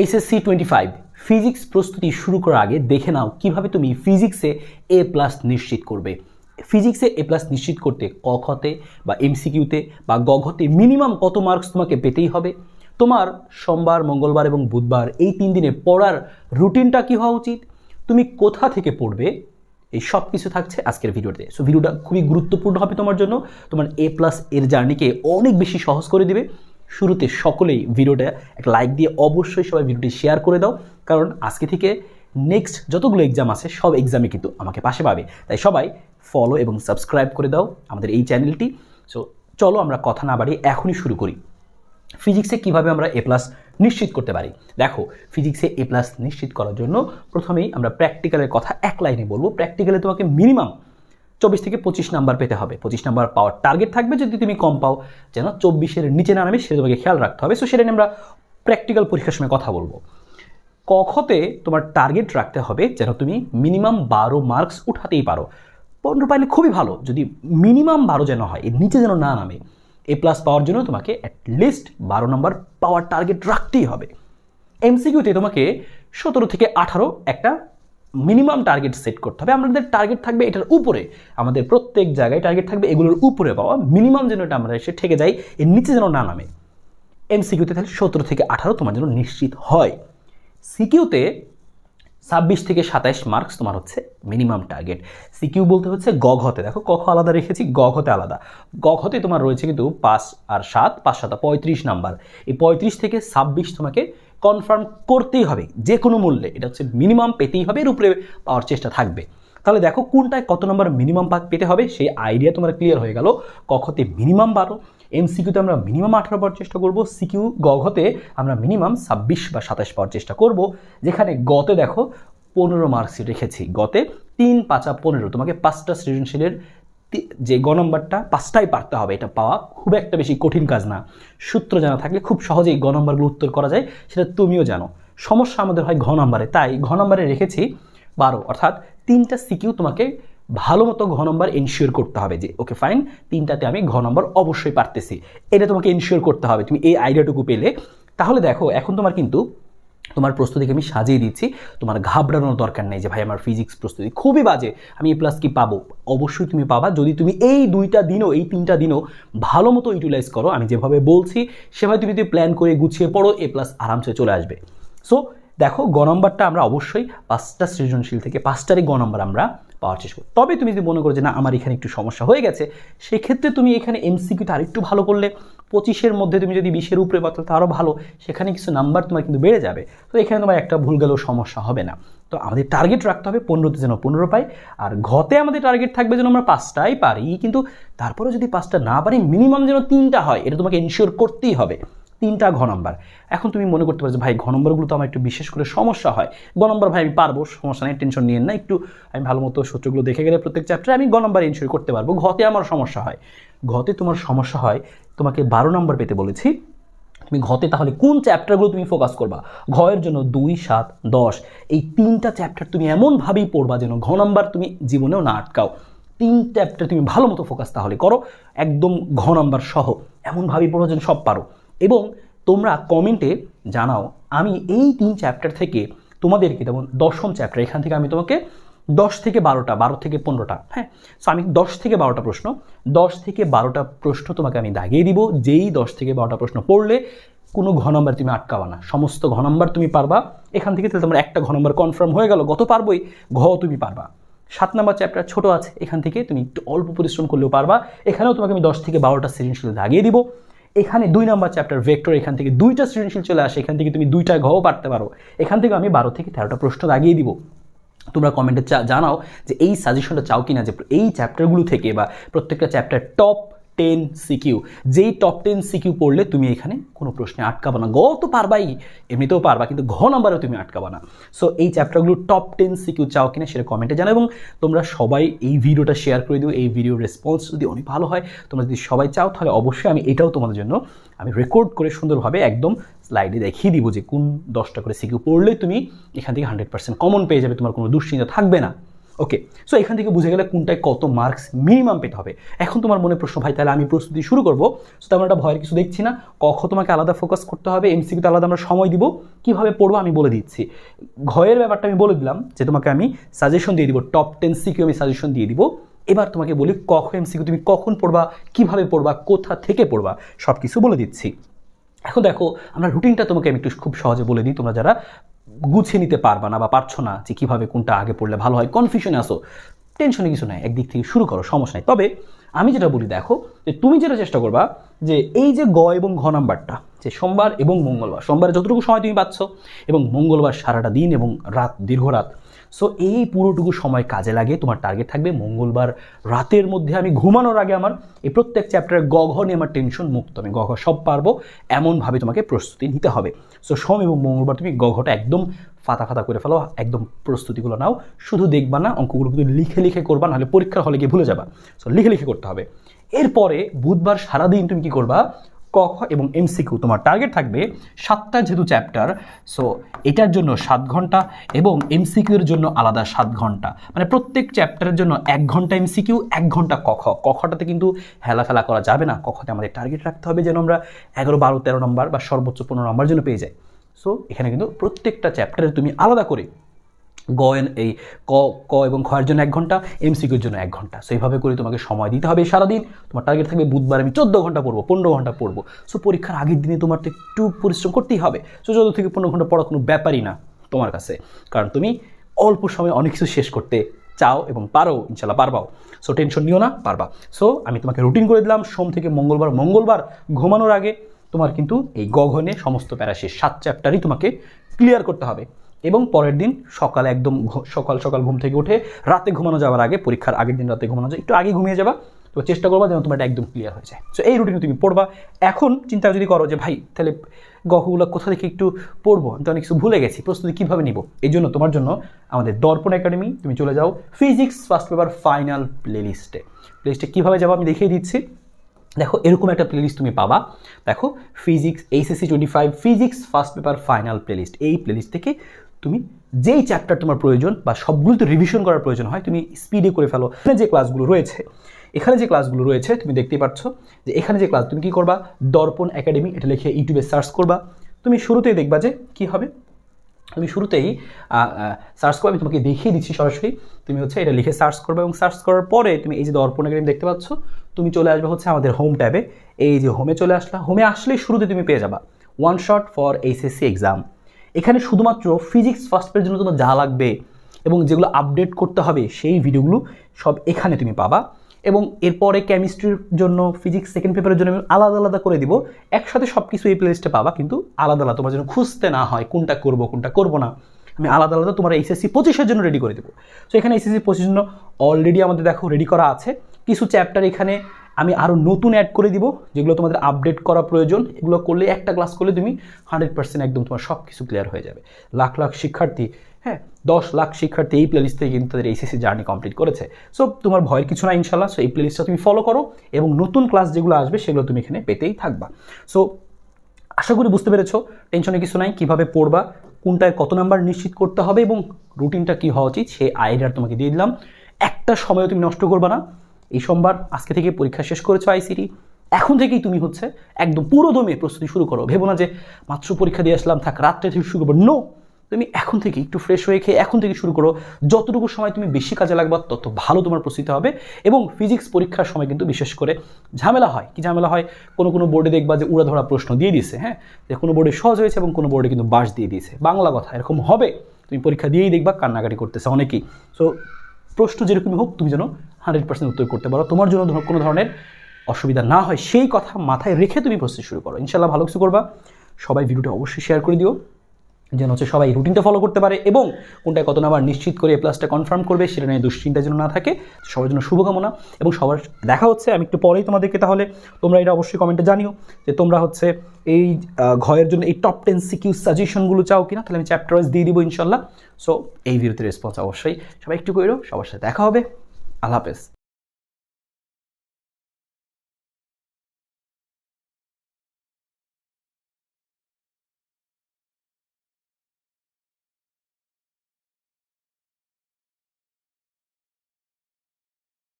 HSC twenty five physics প্রস্তুতি শুরু করার আগে দেখে নাও কীভাবে তুমি ফিজিক্সে এ প্লাস নিশ্চিত করবে। ফিজিক্সে এ প্লাস নিশ্চিত করতে ক খতে বা এমসিকিউতে বা গ ঘতে মিনিমাম কত মার্কস তোমাকে পেতেই হবে। তোমার সোমবার, মঙ্গলবার এবং বুধবার এই তিন দিনে পড়ার রুটিনটা কী হওয়া উচিত? তুমি কোথা থেকে পড়বে? এই সব কিছু থাকছে আজকের ভিডিওতে। সো ভিডিওটা খুবই গুরুত্বপূর্ণ হবে তোমার জন্য। তোমার এ প্লাস এর জার্নিকে অনেক বেশি সহজ করে দিবে। শুরুতে সকলেই ভিডিওটা একটা লাইক দিয়ে অবশ্যই সবাই ভিডিওটি শেয়ার করে দাও। কারণ আজকে থেকে নেক্সট যতগুলো এক্সাম আছে, সব এক্সামে কিন্তু আমাকে পাশে পাবে। তাই সবাই ফলো এবং সাবস্ক্রাইব করে দাও আমাদের এই চ্যানেলটি সো চলো আমরা কথা না বাড়িয়ে এখনই শুরু করি। ফিজিক্সে কীভাবে আমরা এ প্লাস নিশ্চিত করতে পারি? দেখো ফিজিক্সে এ প্লাস নিশ্চিত করার জন্য প্রথমেই আমরা প্র্যাকটিক্যালের কথা এক লাইনে বলব। প্র্যাকটিক্যালে তোমাকে মিনিমাম চব্বিশ থেকে পঁচিশ নাম্বার পেতে হবে। পঁচিশ নাম্বার পাওয়ার টার্গেট থাকবে যদি তুমি কম পাও, যেন চব্বিশের নিচে না নামে সেটা তোমাকে খেয়াল রাখতে হবে। সো সেটা নিয়ে আমরা প্র্যাকটিক্যাল পরীক্ষার সময় কথা বলব। কখতে তোমার টার্গেট রাখতে হবে যেন তুমি মিনিমাম বারো মার্কস উঠাতেই পারো। পনেরো পাইলে খুবই ভালো, যদি মিনিমাম বারো যেন হয়, এর নিচে যেন না নামে এ প্লাস পাওয়ার জন্য তোমাকে অ্যাটলিস্ট বারো নম্বর পাওয়ার টার্গেট রাখতেই হবে। এমসিকিউতে তোমাকে সতেরো থেকে আঠারো একটা মিনিমাম টার্গেট সেট করতে হবে। আমাদের টার্গেট থাকবে এটার উপরে। আমাদের প্রত্যেক জায়গায় টার্গেট থাকবে এগুলোর উপরে পাওয়া। মিনিমাম যেন এটা আমরা এসে ঠেকে যাই এর নিচে যেন না নামে। এমসিকিউতে তাহলে সতেরো থেকে আঠারো তোমার জন্য নিশ্চিত হয়। সিকিউতে ছাব্বিশ থেকে সাতাইশ মার্কস তোমার হচ্ছে মিনিমাম টার্গেট। সিকিউ বলতে হচ্ছে গঘতে দেখো কখ আলাদা রেখেছি গঘতে আলাদা। গঘতে তোমার রয়েছে কিন্তু পাঁচ আর সাত, পাঁচ সাতা পঁয়ত্রিশ নাম্বার। এই পঁয়ত্রিশ থেকে ছাব্বিশ তোমাকে কনফার্ম করতেই হবে, যে কোনো মূল্যে। এটা হচ্ছে মিনিমাম পেতেই হবে, এর উপরে পাওয়ার চেষ্টা থাকবে। তাহলে দেখো কোনটায় কত নম্বর মিনিমাম পাক পেতে হবে, সেই আইডিয়া তোমার ক্লিয়ার হয়ে গেল। কখতে মিনিমাম বারো এমসিকিউতে আমরা মিনিমাম আঠারো পাওয়ার চেষ্টা করব সিকিউ গঘতে আমরা মিনিমাম ছাব্বিশ বা সাতাশ পাওয়ার চেষ্টা করব। যেখানে গতে দেখো পনেরো মার্কস রেখেছি। গতে তিন, পাঁচা পনেরো, তোমাকে পাঁচটা সৃজনশীলের যে গ নম্বরটা পাঁচটাই পারতে হবে, এটা পাওয়া খুব একটা বেশি কঠিন কাজ না। সূত্র জানা থাকলে খুব সহজেই গ নম্বরগুলো উত্তর করা যায়, সেটা তুমিও জানো। সমস্যা আমাদের হয় ঘ নম্বরে, তাই ঘ নম্বরে রেখেছি বারো, অর্থাৎ তিনটা সিকিউ তোমাকে ভালো মতো ঘ নম্বর এনশিওর করতে হবে যে ওকে ফাইন তিনটাতে আমি ঘ নম্বর অবশ্যই পারতেছি। এটা তোমাকে এনশিওর করতে হবে, তুমি এই আইডিয়াটুকু পেলে। তাহলে দেখো, এখন তোমার কিন্তু তোমার প্রস্তুতিকে আমি সাজিয়ে দিচ্ছি। তোমার ঘাবড়ানোর দরকার নেই যে, ভাই, আমার ফিজিক্স প্রস্তুতি খুবই বাজে। আমি এ প্লাস কি পাবো? অবশ্যই তুমি পাবা। যদি তুমি এই দুইটা দিনও, এই তিনটা দিনও ভালো মতো ইউটিলাইজ করো, আমি যেভাবে বলছি, সেভাবে তুমি যদি প্ল্যান করে গুছিয়ে পড়ো এ প্লাস আরামসে চলে আসবে। সো দেখো, গ নম্বরটা আমরা অবশ্যই পাঁচটা সৃজনশীল থেকে পাঁচটারই গ নম্বর আমরা পাওয়ার চেষ্টা করো। তবে তুমি যদি মনে করো যে না, আমার এখানে একটু সমস্যা হয়ে গেছে, সেক্ষেত্রে তুমি এখানে এমসিকিউতে আরেকটু ভালো করলে, পঁচিশের মধ্যে তুমি যদি বিশের উপরে পাতো আরও ভালো, সেখানে কিছু নাম্বার তোমার কিন্তু বেড়ে যাবে। তো এখানে তোমার একটা ভুল গেলেও সমস্যা হবে না। তো আমাদের টার্গেট রাখতে হবে পনেরোতে যেন পনেরো পাই, আর ঘতে আমাদের টার্গেট থাকবে যেন আমরা পাঁচটাই পারি, কিন্তু তারপরে যদি পাঁচটা না পারি মিনিমাম যেন তিনটা হয়, এটা তোমাকে ইনশিওর করতেই হবে। তিনটা ঘ নম্বর। এখন তুমি মনে করতে পারো যে, ভাই, ঘ নম্বরগুলো তো আমার একটু বিশেষ করে সমস্যা হয়। গ নম্বর, ভাই, আমি পারব, সমস্যা নেই টেনশন নিয়ে না, একটু আমি ভালো মতো সূত্রগুলো দেখে গেলে প্রত্যেক চ্যাপ্টারে আমি গ নম্বর ইনশিওর করতে পারব। ঘতে আমার সমস্যা হয়। ঘতে তোমার সমস্যা হয়, তোমাকে বারো নম্বর পেতে বলেছি। তুমি ঘতে তাহলে কোন চ্যাপ্টারগুলো তুমি ফোকাস করবা? ঘয়ের জন্য দুই, সাত, দশ। এই তিনটা চ্যাপ্টার তুমি এমনভাবেই পড়বা যেন ঘ নম্বর তুমি জীবনেও না আটকাও। তিন চ্যাপ্টার তুমি ভালো মতো ফোকাস তাহলে করো। একদম ঘ নম্বর সহ। এমনভাবেই পড়ো যেন সব পারো। এবং তোমরা কমেন্টে জানাও, আমি এই তিন চ্যাপ্টার থেকে তোমাদেরকে, যেমন দশম চ্যাপ্টার এখান থেকে আমি তোমাকে দশ থেকে বারোটা, বারো থেকে পনেরোটা হ্যাঁ? সো আমি দশ থেকে বারোটা প্রশ্ন, দশ থেকে বারোটা প্রশ্ন তোমাকে আমি দাগিয়ে দিব। যেই দশ থেকে বারোটা প্রশ্ন পড়লে কোনো ঘ নম্বর তুমি আটকাবা না। সমস্ত ঘ নম্বর তুমি পারবা। এখান থেকে তাহলে তোমার একটা ঘ নম্বর কনফার্ম হয়ে গেল, গত পারবই, ঘ তুমি পারবা। সাত নম্বর চ্যাপ্টার ছোটো আছে, এখান থেকে তুমি একটু অল্প পরিশ্রম করলেও পারবা। এখানেও তোমাকে আমি দশ থেকে বারোটা সৃজনশীল দাগিয়ে দিব। এখানে দুই নম্বর চ্যাপ্টার ভেক্টর এখান থেকে দুইটা সৃজনশীল চলে আসে, এখান থেকে তুমি দুইটা ঘও পারতে পারো। এখান থেকে আমি বারো থেকে তেরোটা প্রশ্ন লাগিয়ে দিব। তোমরা কমেন্টে জানাও যে এই সাজেশনটা চাও কিনা, যে এই চ্যাপ্টারগুলো থেকে বা প্রত্যেকটা চ্যাপ্টার টপ টেন সিকিউ যেই টপ টেন সিকিউ পড়লে তুমি এখানে কোনো প্রশ্নে আটকাবো না। গ তো পারবাই, এমনিতেও পারবা, কিন্তু ঘ নাম্বারেও তুমি আটকাবো না। সো এই চ্যাপ্টারগুলো টপ টেন সিকিউ চাও কিনা সেটা কমেন্টে জানাও এবং তোমরা সবাই এই ভিডিওটা শেয়ার করে দিও, এই ভিডিওর রেসপন্স যদি অনেক ভালো হয়, তোমরা যদি সবাই চাও, তাহলে অবশ্যই আমি এটাও তোমাদের জন্য আমি রেকর্ড করে সুন্দরভাবে একদম স্লাইডে দেখিয়ে দিব যে কোন দশটা করে সিকিউ পড়লে তুমি এখান থেকে হান্ড্রেড পার্সেন্ট কমন পেয়ে যাবে, তোমার কোনো দুশ্চিন্তা থাকবে না। ওকে সো এখান থেকে বুঝে গেলে কোনটায় কত মার্কস মিনিমাম পেতে হবে। এখন তোমার মনে প্রশ্ন, ভাই, তাহলে আমি প্রস্তুতি শুরু করব? সো তেমন একটা ভয়ের কিছু দেখছি না। কখ তোমাকে আলাদা ফোকাস করতে হবে এমসিকিউতে আলাদা আমরা সময় দিব। কীভাবে পড়ব আমি বলে দিচ্ছি। ঘয়ের ব্যাপারটা আমি বলে দিলাম যে, তোমাকে আমি সাজেশন দিয়ে দিব টপ টেন সিকিউ আমি সাজেশন দিয়ে দিব। এবার তোমাকে বলি কখ এমসিকিউ তুমি কখন পড়বা, কীভাবে পড়বা, কোথা থেকে পড়বা সব কিছু বলে দিচ্ছি। এখন দেখো, আমরা রুটিনটা তোমাকে আমি একটু খুব সহজে বলে দিই, তোমরা যারা গুছিয়ে নিতে পারবা না বা পারছ না যে কীভাবে কোনটা আগে পড়লে ভালো হয় কনফিউশনে আসো টেনশনে কিছু নাই, একদিক থেকে শুরু করো, সমস্যা নাই। তবে আমি যেটা বলি, দেখো, যে তুমি যেটা চেষ্টা করবা যে এই যে গ এবং ঘ নাম্বারটা, যে সোমবার এবং মঙ্গলবার, সোমবারে যতটুকু সময় তুমি পাচ্ছ, এবং মঙ্গলবার সারাটা দিন এবং রাত, দীর্ঘ রাত। সো এই পুরোটুকু সময় কাজে লাগে তোমার টার্গেট থাকবে মঙ্গলবার রাতের মধ্যে আমি ঘুমানোর আগে আমার এই প্রত্যেক চ্যাপ্টারের গঘ নিয়ে আমার টেনশন মুক্ত। আমি গ গঘ সব পারব, এমনভাবে তোমাকে প্রস্তুতি নিতে হবে। সো সোম এবং মঙ্গলবার তুমি গঘটা একদম ফাতা ফাতা করে ফেলো, একদম প্রস্তুতিগুলো নাও। শুধু দেখবা না, অঙ্কগুলো কিন্তু লিখে লিখে করবা, নাহলে পরীক্ষার হলে গিয়ে ভুলে যাবা। সো লিখে লিখে করতে হবে। এরপরে বুধবার সারাদিন তুমি কি করবা? ক, খ এবং এমসিকিউ তোমার টার্গেট থাকবে সাতটা যেহেতু চ্যাপ্টার সো এটার জন্য সাত ঘণ্টা এবং এমসিকিউর জন্য আলাদা সাত ঘণ্টা। মানে প্রত্যেক চ্যাপ্টারের জন্য এক ঘণ্টা এমসিকিউ এক ঘণ্টা কখ কখটাতে কিন্তু হেলাফেলা করা যাবে না। কখতে আমাদের টার্গেট রাখতে হবে যেন আমরা এগারো, বারো, তেরো নম্বর বা সর্বোচ্চ পনেরো নম্বর জন্য পেয়ে যাই। সো এখানে কিন্তু প্রত্যেকটা চ্যাপ্টারে তুমি আলাদা করে গ এই ক ক এবং খয়ের জন্য এক ঘণ্টা এমসিকিউর জন্য এক ঘণ্টা। সো এইভাবে করে তোমাকে সময় দিতে হবে সারাদিন। তোমার টার্গেট থাকবে বুধবার আমি চোদ্দ ঘণ্টা পড়ব, পনেরো ঘণ্টা পড়ব। সো পরীক্ষার আগের দিনে তোমার তো একটু পরিশ্রম করতেই হবে। সো চোদ্দ থেকে পনেরো ঘণ্টা পড়া কোনো ব্যাপারই না তোমার কাছে। কারণ তুমি অল্প সময়ে অনেক কিছু শেষ করতে চাও এবং পারো ইনশাল্লাহ পারবাও সো টেনশন নিও না, পারবা। সো আমি তোমাকে রুটিন করে দিলাম, সোম থেকে মঙ্গলবার মঙ্গলবার ঘুমানোর আগে তোমার কিন্তু এই গগনে সমস্ত প্যারাশের সাত চ্যাপ্টারই তোমাকে ক্লিয়ার করতে হবে। এবং পরের দিন সকালে একদম সকাল সকাল ঘুম থেকে উঠে রাতে ঘুমানো যাওয়ার আগে, পরীক্ষার আগের দিন রাতে ঘুমানো যায়। একটু আগে ঘুমিয়ে যাবা তো চেষ্টা করবা যেন তোমার একদম ক্লিয়ার হয়ে যায়। সো এই রুটিনে তুমি পড়বা। এখন চিন্তা যদি করো যে, ভাই, তাহলে গহগুলো কোথা থেকে একটু পড়ব? আমি তো অনেক কিছু ভুলে গেছি, প্রস্তুতি কীভাবে নিব? এই জন্য তোমার জন্য আমাদের দর্পণ একাডেমি, তুমি চলে যাও ফিজিক্স ফার্স্ট পেপার ফাইনাল প্লেলিস্টে প্লেলিস্টে কীভাবে যাব আমি দেখিয়ে দিচ্ছি। দেখো, এরকম একটা প্লেলিস্ট তুমি পাবা। দেখো physics HSC twenty five physics first paper final playlist এই প্লেলিস্ট থেকে তুমি যেই চ্যাপ্টার তোমার প্রয়োজন বা সবগুলো তো রিভিশন করার প্রয়োজন হয়, তুমি স্পিডে করে ফেলো। এখানে যে ক্লাসগুলো রয়েছে, এখানে যে ক্লাসগুলো রয়েছে, তুমি দেখতেই পাচ্ছ যে এখানে যে ক্লাস তুমি কি করবা? দর্পণ একাডেমি এটা লিখে ইউটিউবে সার্চ করবা। তুমি শুরুতেই দেখবা যে কি হবে? তুমি শুরুতেই সার্চ করবে। আমি তোমাকে দেখিয়ে দিচ্ছি সরাসরি। তুমি হচ্ছে এটা লিখে সার্চ করবে এবং সার্চ করার পরে তুমি এই যে দর্পণ একাডেমি দেখতে পাচ্ছ, তুমি চলে আসবে হচ্ছে আমাদের হোম ট্যাবে এই যে হোমে চলে আসলা। হোমে আসলেই শুরুতে তুমি পেয়ে যাবা। One shot for HSC exam এখানে শুধুমাত্র ফিজিক্স ফার্স্ট পেজের জন্য তোমার যা লাগবে এবং যেগুলো আপডেট করতে হবে, সেই ভিডিওগুলো সব এখানে তুমি পাবা। এবং এরপরে কেমিস্ট্রির জন্য ফিজিক্স সেকেন্ড পেপারের জন্য আমি আলাদা আলাদা করে দিব। একসাথে সব কিছু এই প্লেলিস্টে পাবা, কিন্তু আলাদা আলাদা, তোমার যেন খুঁজতে না হয় কোনটা করব কোনটা করব না। আমি আলাদা আলাদা তোমার এইচএসসি পঁচিশের জন্য রেডি করে দেবো। তো এখানে এইচএসসি পঁচিশের জন্য অলরেডি আমাদের দেখো রেডি করা আছে। কিছু চ্যাপ্টার এখানে আমি আরও নতুন অ্যাড করে দিব, যেগুলো তোমাদের আপডেট করা প্রয়োজন। এগুলো করলে একটা ক্লাস করলে তুমি হান্ড্রেড পার্সেন্ট একদম তোমার সব কিছু ক্লিয়ার হয়ে যাবে। লাখ লাখ শিক্ষার্থী হ্যাঁ দশ লাখ শিক্ষার্থী এই প্লেলিস্ট থেকে কিন্তু তাদের এইচএসসি জার্নি কমপ্লিট করেছে। সো তোমার ভয়ের কিছু না ইনশাল্লাহ সো এই প্লেলিস্টটা তুমি ফলো করো এবং নতুন ক্লাস যেগুলো আসবে সেগুলো তুমি এখানে পেতেই থাকবা। সো আশা করি বুঝতে পেরেছ টেনশনে কিছু নাই, কীভাবে পড়বা, কোনটায় কত নাম্বার নিশ্চিত করতে হবে এবং রুটিনটা কী হওয়া উচিত, সেই আইডিয়ার তোমাকে দিয়ে দিলাম। একটা সময় তুমি নষ্ট করবা না। এই সোমবার আজকে থেকে পরীক্ষা শেষ করেছ আইসিটি এখন থেকেই তুমি হচ্ছে একদম পুরো দমে প্রস্তুতি শুরু করো। ভেবো না যে মাত্র পরীক্ষা দিয়ে আসলাম, থাক, রাত্রে থেকে শুরু করব। নো তুমি এখন থেকে একটু ফ্রেশ হয়ে খেয়ে এখন থেকে শুরু করো। যতটুকু সময় তুমি বেশি কাজে লাগবা, তত ভালো তোমার প্রস্তুতি হবে এবং ফিজিক্স পরীক্ষার সময় কিন্তু বিশেষ করে ঝামেলা হয়। কি ঝামেলা হয়? কোনো কোনো বোর্ডে দেখবা যে উড়া ধরা প্রশ্ন দিয়ে দিয়েছে হ্যাঁ? যে কোনো বোর্ডে সহজ হয়েছে এবং কোনো বোর্ডে কিন্তু বাস দিয়ে দিয়েছে। বাংলা কথা, এরকম হবে। তুমি পরীক্ষা দিয়েই দেখবা, কান্নাকাটি করতেছে অনেকেই। সো প্রশ্ন যেরকমই হোক, তুমি যেন হান্ড্রেড পার্সেন্ট উত্তর করতে পারো। তোমার জন্য কোনো ধরনের অসুবিধা না হয়, সেই কথা মাথায় রেখে তুমি প্রস্তুতি শুরু করো। ইনশাল্লাহ ভালো কিছু করবা। সবাই ভিডিওটা অবশ্যই শেয়ার করে দিও, যেন হচ্ছে সবাই রুটিনটা ফলো করতে পারে এবং কোনটায় কত নাম্বার নিশ্চিত করে এ প্লাসটা কনফার্ম করবে, সেটা নিয়ে দুশ্চিন্তা যেন না থাকে। সবার জন্য শুভকামনা এবং সবার দেখা হচ্ছে। আমি একটু পরেই তোমাদেরকে তাহলে তোমরা এটা অবশ্যই কমেন্টে জানিও যে তোমরা হচ্ছে এই ঘয়ের জন্য এই টপ টেন সিকিউ সাজেশনগুলো চাও কিনা, তাহলে আমি চ্যাপ্টার ওয়াইজ দিয়ে দিব ইনশাল্লাহ সো এই ভিডিওতে রেসপন্স অবশ্যই। সবাই একটু করো সবার সাথে দেখা হবে। আল্লাহ হাফেজ।